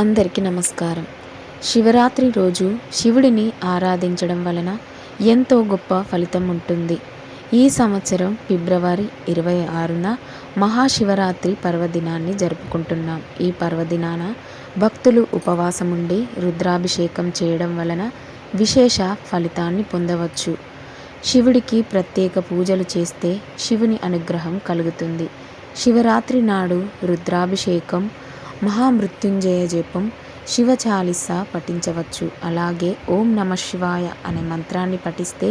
అందరికీ నమస్కారం. శివరాత్రి రోజు శివుడిని ఆరాధించడం వలన ఎంతో గొప్ప ఫలితం ఉంటుంది. ఈ సంవత్సరం ఫిబ్రవరి ఇరవై ఆరున మహాశివరాత్రి పర్వదినాన్ని జరుపుకుంటున్నాం. ఈ పర్వదినాన భక్తులు ఉపవాసముండి రుద్రాభిషేకం చేయడం వలన విశేష ఫలితాన్ని పొందవచ్చు. శివుడికి ప్రత్యేక పూజలు చేస్తే శివుని అనుగ్రహం కలుగుతుంది. శివరాత్రి నాడు రుద్రాభిషేకం మహామృత్యుంజయ జపం శివచాలిస పఠించవచ్చు. అలాగే ఓం నమ శివాయ అనే మంత్రాన్ని పఠిస్తే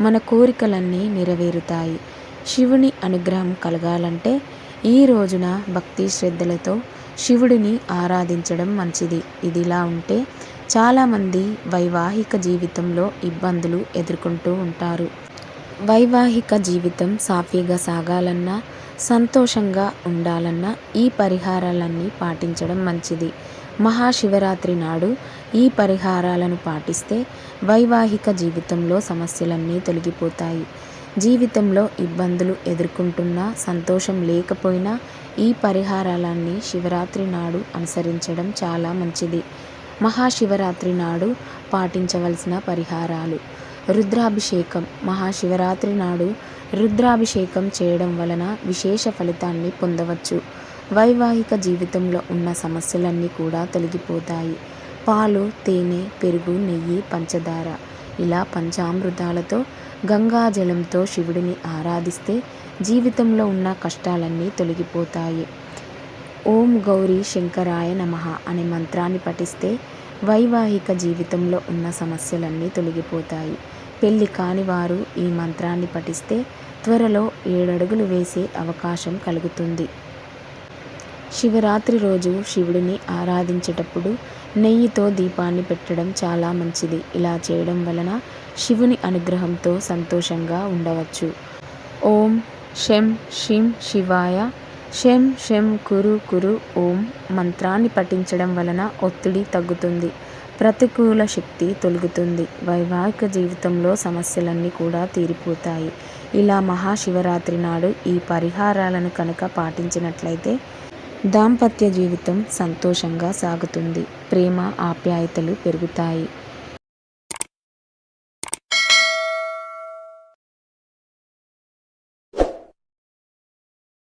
మన కోరికలన్నీ నెరవేరుతాయి. శివుని అనుగ్రహం కలగాలంటే ఈ రోజున భక్తి శ్రద్ధలతో శివుడిని ఆరాధించడం మంచిది. ఇదిలా ఉంటే చాలామంది వైవాహిక జీవితంలో ఇబ్బందులు ఎదుర్కొంటూ ఉంటారు. వైవాహిక జీవితం సాఫీగా సాగాలన్నా సంతోషంగా ఉండాలన్నా ఈ పరిహారాలన్నీ పాటించడం మంచిది. మహాశివరాత్రి నాడు ఈ పరిహారాలను పాటిస్తే వైవాహిక జీవితంలో సమస్యలన్నీ తొలగిపోతాయి. జీవితంలో ఇబ్బందులు ఎదుర్కొంటున్నా సంతోషం లేకపోయినా ఈ పరిహారాలన్నీ శివరాత్రి నాడు అనుసరించడం చాలా మంచిది. మహాశివరాత్రి నాడు పాటించవలసిన పరిహారాలు. రుద్రాభిషేకం. మహాశివరాత్రి నాడు రుద్రాభిషేకం చేయడం వలన విశేష ఫలితాన్ని పొందవచ్చు. వైవాహిక జీవితంలో ఉన్న సమస్యలన్నీ కూడా తొలగిపోతాయి. పాలు తేనె పెరుగు నెయ్యి పంచదార ఇలా పంచామృతాలతో గంగాజలంతో శివుడిని ఆరాధిస్తే జీవితంలో ఉన్న కష్టాలన్నీ తొలగిపోతాయి. ఓం గౌరీ శంకరాయ నమ అనే మంత్రాన్ని పఠిస్తే వైవాహిక జీవితంలో ఉన్న సమస్యలన్నీ తొలగిపోతాయి. పెళ్ళి కానివారు ఈ మంత్రాన్ని పఠిస్తే త్వరలో ఏడడుగులు వేసే అవకాశం కలుగుతుంది. శివరాత్రి రోజు శివుడిని ఆరాధించేటప్పుడు నెయ్యితో దీపాన్ని పెట్టడం చాలా మంచిది. ఇలా చేయడం వలన శివుని అనుగ్రహంతో సంతోషంగా ఉండవచ్చు. ఓం శం శిం శివాయ శం శం కురు కురు ఓం మంత్రాన్ని పఠించడం వలన ఒత్తిడి తగ్గుతుంది. ప్రతికూల శక్తి తొలగుతుంది. వైవాహిక జీవితంలో సమస్యలన్నీ కూడా తీరిపోతాయి. ఇలా మహాశివరాత్రి నాడు ఈ పరిహారాలను కనుక పాటించినట్లయితే దాంపత్య జీవితం సంతోషంగా సాగుతుంది. ప్రేమ ఆప్యాయతలు పెరుగుతాయి.